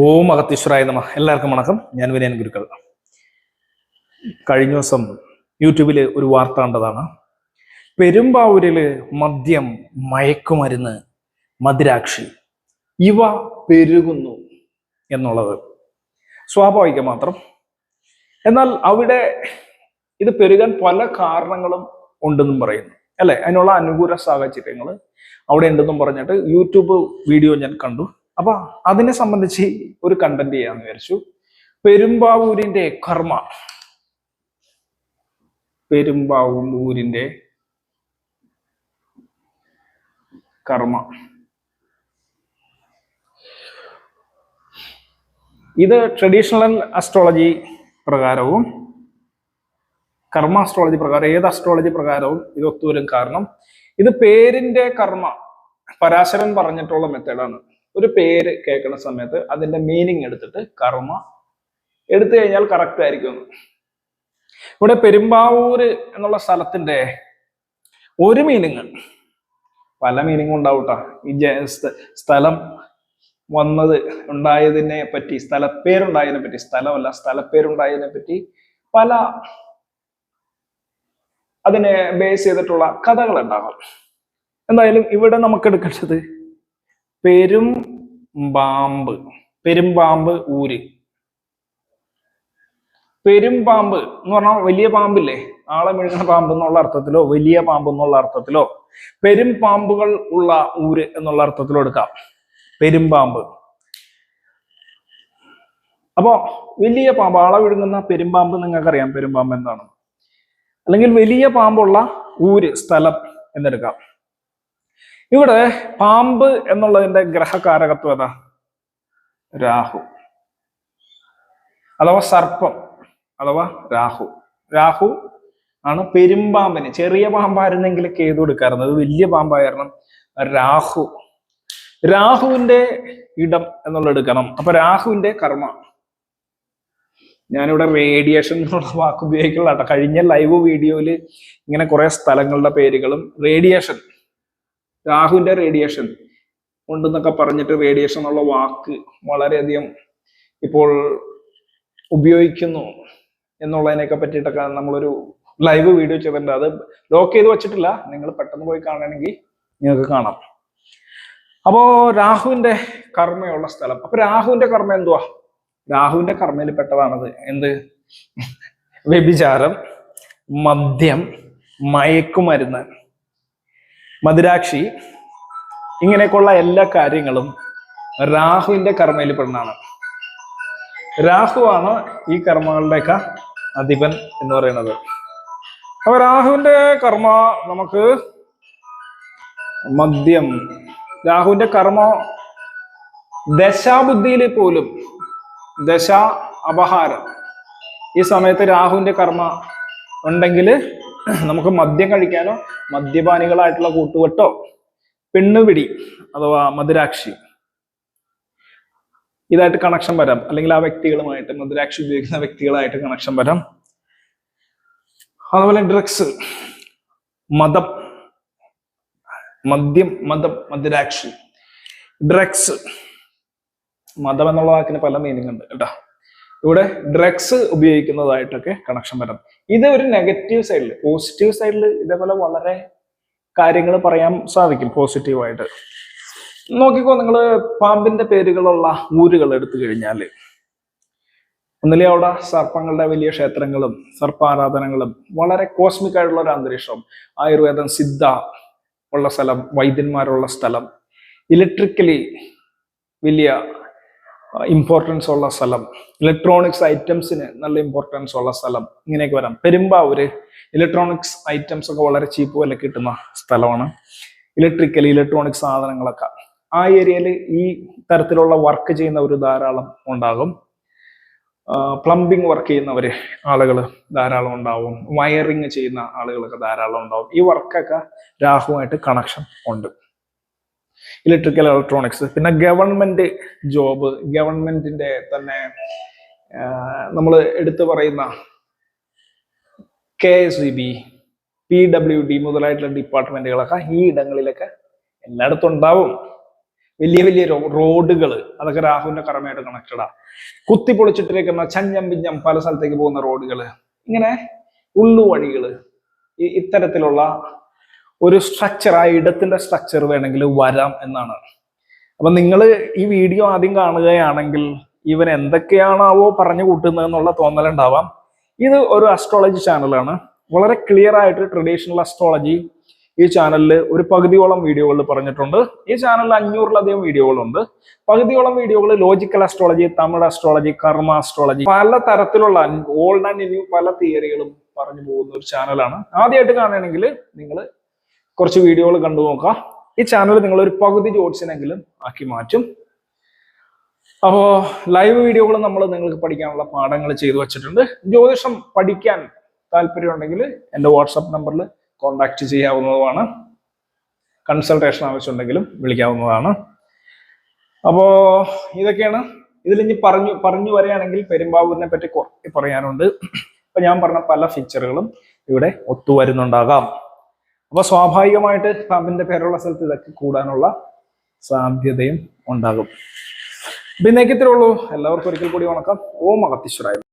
ഓം അഗത്തീശ്വരായ നമ. എല്ലാവർക്കും വണക്കം. ഞാൻ വിനയൻ ഗുരുക്കൾ. കഴിഞ്ഞ ദിവസം യൂട്യൂബിൽ ഒരു വാർത്ത കണ്ടതാണ്. പെരുമ്പാവൂരിൽ മദ്യം മയക്കുമരുന്ന് മദിരാക്ഷി. ഇവ പെരുകുന്നു എന്നുള്ളത്. സ്വാഭാവികം മാത്രം. എന്നാൽ അവിടെ ഇത് പെരുകാൻ പല കാരണങ്ങളും ഉണ്ടെന്നും പറയുന്നു. അല്ലെ? അതിനുള്ള അനുകൂല സാഹചര്യങ്ങൾ അവിടെ ഉണ്ടെന്നും പറഞ്ഞിട്ട് യൂട്യൂബ് വീഡിയോ ഞാൻ കണ്ടു. അപ്പൊ അതിനെ സംബന്ധിച്ച് ഒരു കണ്ടന്റ് ചെയ്യാന്ന് വിചാരിച്ചു. പെരുമ്പാവൂരിന്റെ കർമ്മ. പെരുമ്പാവൂരിന്റെ കർമ്മ. ഇത് ട്രഡീഷണൽ അസ്ട്രോളജി പ്രകാരവും കർമ്മ അസ്ട്രോളജി പ്രകാരം ഏത് അസ്ട്രോളജി പ്രകാരവും ഇത് ഒത്തുവരും കാരണം ഇത് പേരിന്റെ കർമ്മ പരാശരൻ പറഞ്ഞിട്ടുള്ള മെത്തേഡാണ് ഒരു പേര് കേൾക്കുന്ന സമയത്ത് അതിന്റെ മീനിങ് എടുത്തിട്ട് കർമ്മ എടുത്തു കഴിഞ്ഞാൽ കറക്റ്റ് ആയിരിക്കും. ഇവിടെ പെരുമ്പാവൂര് എന്നുള്ള സ്ഥലത്തിന്റെ ഒരു മീനിങ് പല മീനിങ് ഉണ്ടാവൂട്ടാ ഈ സ്ഥലം വന്നത് ഉണ്ടായതിനെ പറ്റി സ്ഥലപ്പേരുണ്ടായതിനെ പറ്റി സ്ഥലമല്ല സ്ഥലപ്പേരുണ്ടായതിനെ പറ്റി പല അതിനെ ബേസ് ചെയ്തിട്ടുള്ള കഥകൾ ഉണ്ടാകാം എന്തായാലും ഇവിടെ നമുക്ക് എടുക്കേണ്ടത് പെരും പാമ്പ് പെരുമ്പാമ്പ് ഊര്. പെരുമ്പാമ്പ് എന്ന് പറഞ്ഞാൽ വലിയ പാമ്പില്ലേ? ആളെ മെഴുകുന്ന പാമ്പ് എന്നുള്ള അർത്ഥത്തിലോ വലിയ പാമ്പ് എന്നുള്ള അർത്ഥത്തിലോ പെരുമ്പാമ്പുകൾ ഉള്ള ഊര് എന്നുള്ള അർത്ഥത്തിലോ എടുക്കാം. പെരുമ്പാമ്പ് അപ്പോ വലിയ പാമ്പ് ആളെ വിഴുങ്ങുന്ന പെരുമ്പാമ്പ് നിങ്ങൾക്കറിയാം. പെരുമ്പാമ്പ് എന്താണ്? അല്ലെങ്കിൽ വലിയ പാമ്പുള്ള ഊര് സ്ഥലം എന്നെടുക്കാം. ഇവിടെ പാമ്പ് എന്നുള്ളതിന്റെ ഗ്രഹകാരകത്വം ഏതാ? രാഹു. അഥവാ സർപ്പം അഥവാ രാഹു. രാഹു ആണ് പെരുമ്പാമ്പിന് ചെറിയ പാമ്പായിരുന്നെങ്കിൽ കേതു എടുക്കാറുണ്ട് അത് വലിയ പാമ്പായിരുന്നു. രാഹു. രാഹുവിന്റെ ഇടം എന്നുള്ള എടുക്കണം. അപ്പൊ രാഹുവിന്റെ കർമ്മ. ഞാനിവിടെ റേഡിയേഷൻ എന്നുള്ള വാക്ക് ഉപയോഗിക്കുള്ള കഴിഞ്ഞ ലൈവ് വീഡിയോയിൽ ഇങ്ങനെ കുറെ സ്ഥലങ്ങളുടെ പേരുകളും റേഡിയേഷൻ രാഹുവിന്റെ റേഡിയേഷൻ ഉണ്ടെന്നൊക്കെ പറഞ്ഞിട്ട് റേഡിയേഷൻ എന്നുള്ള വാക്ക് വളരെയധികം ഇപ്പോൾ ഉപയോഗിക്കുന്നു എന്നുള്ളതിനെയൊക്കെ പറ്റിയിട്ടൊക്കെ നമ്മളൊരു ലൈവ് വീഡിയോ ചെയ്തിട്ടുണ്ട്. അത് ലോക്ക് ചെയ്ത് വെച്ചിട്ടില്ല. നിങ്ങൾ പെട്ടെന്ന് പോയി കാണണമെങ്കിൽ നിങ്ങൾക്ക് കാണാം. അപ്പോ രാഹുവിന്റെ കർമ്മയുള്ള സ്ഥലം. അപ്പൊ രാഹുവിന്റെ കർമ്മ എന്തുവാ? രാഹുവിന്റെ കർമ്മയിൽ പെട്ടതാണത്. എന്ത്? വ്യഭിചാരം മദ്യം മയക്കുമരുന്ന് മധുരാക്ഷി ഇങ്ങനെയൊക്കെയുള്ള എല്ലാ കാര്യങ്ങളും രാഹുവിന്റെ കർമ്മയിൽ പെടുന്നതാണ്. രാഹുവാണ് ഈ കർമ്മങ്ങളുടെയൊക്കെ അധിപൻ എന്ന് പറയുന്നത്. അപ്പൊ രാഹുവിന്റെ കർമ്മ നമുക്ക് മദ്യം രാഹുവിന്റെ കർമ്മ ദശാബുദ്ധിയിൽ പോലും ദശ അപഹാരം. ഈ സമയത്ത് രാഹുവിന്റെ കർമ്മ ഉണ്ടെങ്കിൽ നമുക്ക് മദ്യം കഴിക്കാനോ മദ്യപാനികളായിട്ടുള്ള കൂട്ടുകെട്ടോ പെണ്ണുപിടി അഥവാ മധുരാക്ഷി ഇതായിട്ട് കണക്ഷൻ വരാം. അല്ലെങ്കിൽ ആ വ്യക്തികളുമായിട്ട് മധുരാക്ഷി ഉപയോഗിക്കുന്ന വ്യക്തികളായിട്ട് കണക്ഷൻ വരാം. അതുപോലെ ഡ്രഗ്സ് മതം മദ്യം മതം മധുരാക്ഷി ഡ്രഗ്സ് മതം എന്നുള്ള വാക്കിന് പല മീനിങ് ഉണ്ട് കേട്ടോ. ഇവിടെ ഡ്രഗ്സ് ഉപയോഗിക്കുന്നതായിട്ടൊക്കെ കണക്ഷൻ വരാം. ഇത് ഒരു നെഗറ്റീവ് സൈഡിൽ പോസിറ്റീവ് സൈഡിൽ ഇതേപോലെ വളരെ കാര്യങ്ങൾ പറയാൻ സാധിക്കും പോസിറ്റീവായിട്ട് നോക്കിക്കോ നിങ്ങൾ പാമ്പിന്റെ പേരുകളുള്ള ഊരുകൾ എടുത്തു കഴിഞ്ഞാൽ ഒന്നിലെ അവിടെ സർപ്പങ്ങളുടെ വലിയ ക്ഷേത്രങ്ങളും സർപ്പാരാധനകളും വളരെ കോസ്മിക് ആയിട്ടുള്ള ഒരു അന്തരീക്ഷം ആയുർവേദം സിദ്ധ ഉള്ള സ്ഥലം വൈദ്യന്മാരുള്ള സ്ഥലം ഇലക്ട്രിക്കലി വലിയ ഇമ്പോർട്ടൻസ് ഉള്ള സ്ഥലം. ഇലക്ട്രോണിക്സ് ഐറ്റംസിന് നല്ല ഇമ്പോർട്ടൻസ് ഉള്ള സ്ഥലം. ഇങ്ങനെയൊക്കെ വരാം. പെരുമ്പാവൂര് ഇലക്ട്രോണിക്സ് ഐറ്റംസ് ഒക്കെ വളരെ ചീപ്പ് വില കിട്ടുന്ന സ്ഥലമാണ്. ഇലക്ട്രിക്കൽ ഇലക്ട്രോണിക്സ് സാധനങ്ങളൊക്കെ. ആ ഏരിയയിൽ ഈ തരത്തിലുള്ള വർക്ക് ചെയ്യുന്ന ഒരു ധാരാളം ഉണ്ടാകും. പ്ലംബിംഗ് വർക്ക് ചെയ്യുന്നവര് ആളുകൾ ധാരാളം ഉണ്ടാവും. വയറിങ് ചെയ്യുന്ന ആളുകളൊക്കെ ധാരാളം ഉണ്ടാവും. ഈ വർക്കൊക്കെ രാഹുവായിട്ട് കണക്ഷൻ ഉണ്ട്. ഇലക്ട്രിക്കൽ ഇലക്ട്രോണിക്സ് പിന്നെ ഗവൺമെന്റ് ജോബ് ഗവൺമെന്റിന്റെ തന്നെ നമ്മൾ എടുത്തു പറയുന്ന K S E B P W D മുതലായിട്ടുള്ള ഡിപ്പാർട്ട്മെന്റുകളൊക്കെ ഈ ഇടങ്ങളിലൊക്കെ എല്ലായിടത്തും ഉണ്ടാവും. വലിയ വലിയ റോഡുകൾ അതൊക്കെ രാഹുവിന്റെ കടമയായിട്ട് കണക്റ്റഡാ കുത്തി പൊളിച്ചിട്ടിരിക്കുന്ന ചഞ്ഞം പിഞ്ഞം പല സ്ഥലത്തേക്ക് പോകുന്ന റോഡുകൾ ഇങ്ങനെ ഉള്ളുവഴികൾ ഈ ഇത്തരത്തിലുള്ള ഒരു സ്ട്രക്ചർ ആ ഇടത്തിന്റെ സ്ട്രക്ചർ വേണമെങ്കിൽ വരാം എന്നാണ്. അപ്പൊ നിങ്ങൾ ഈ വീഡിയോ ആദ്യം കാണുകയാണെങ്കിൽ ഇവൻ എന്തൊക്കെയാണാവോ പറഞ്ഞു എന്നുള്ള തോന്നലുണ്ടാവാം ഇത് ഒരു അസ്ട്രോളജി ചാനലാണ് വളരെ ക്ലിയർ ആയിട്ട് ട്രഡീഷണൽ അസ്ട്രോളജി ഈ ചാനലിൽ ഒരു പകുതിയോളം വീഡിയോകൾ പറഞ്ഞിട്ടുണ്ട്. ഈ ചാനലിൽ അഞ്ഞൂറിലധികം വീഡിയോകളുണ്ട് പകുതിയോളം വീഡിയോകൾ ലോജിക്കൽ അസ്ട്രോളജി തമിഴ് അസ്ട്രോളജി കർമ്മ അസ്ട്രോളജി പല തരത്തിലുള്ള ഓൾഡ് ആൻഡ് ന്യൂ പല തിയറികളും പറഞ്ഞു പോകുന്ന ഒരു ചാനലാണ് ആദ്യമായിട്ട് കാണുകയാണെങ്കിൽ നിങ്ങൾ കുറച്ച് വീഡിയോകൾ കണ്ടു നോക്കാം. ഈ ചാനൽ നിങ്ങൾ ഒരു പകുതി ജോഡ്സിനെങ്കിലും ആക്കി മാറ്റും. അപ്പോ ലൈവ് വീഡിയോകൾ നമ്മൾ നിങ്ങൾക്ക് പഠിക്കാനുള്ള പാഠങ്ങൾ ചെയ്തു വെച്ചിട്ടുണ്ട്. ജ്യോതിഷം പഠിക്കാൻ താല്പര്യമുണ്ടെങ്കിൽ എന്റെ വാട്സപ്പ് നമ്പറിൽ കോൺടാക്ട് ചെയ്യാവുന്നതുമാണ്. കൺസൾട്ടേഷൻ ആവശ്യമുണ്ടെങ്കിലും വിളിക്കാവുന്നതാണ്. അപ്പോൾ ഇതൊക്കെയാണ്. ഇതിൽ ഇനി പറഞ്ഞു പറഞ്ഞു വരികയാണെങ്കിൽ പെരുമ്പാവൂരിനെ പറ്റി കുറേ പറയാനുണ്ട്. ഇപ്പൊ ഞാൻ പറഞ്ഞ പല ഫീച്ചറുകളും ഇവിടെ ഒത്തുവരുന്നുണ്ടാകാം. അപ്പൊ സ്വാഭാവികമായിട്ട് പാമ്പിന്റെ പേരുള്ള സ്ഥലത്ത് ഇതൊക്കെ കൂടാനുള്ള സാധ്യതയും ഉണ്ടാകും. പിന്നെ ഇത്രേ ഉള്ളൂ എല്ലാവർക്കും ഒരിക്കൽ കൂടി വണക്കം. ഓം അഗത്തീശ്വരായ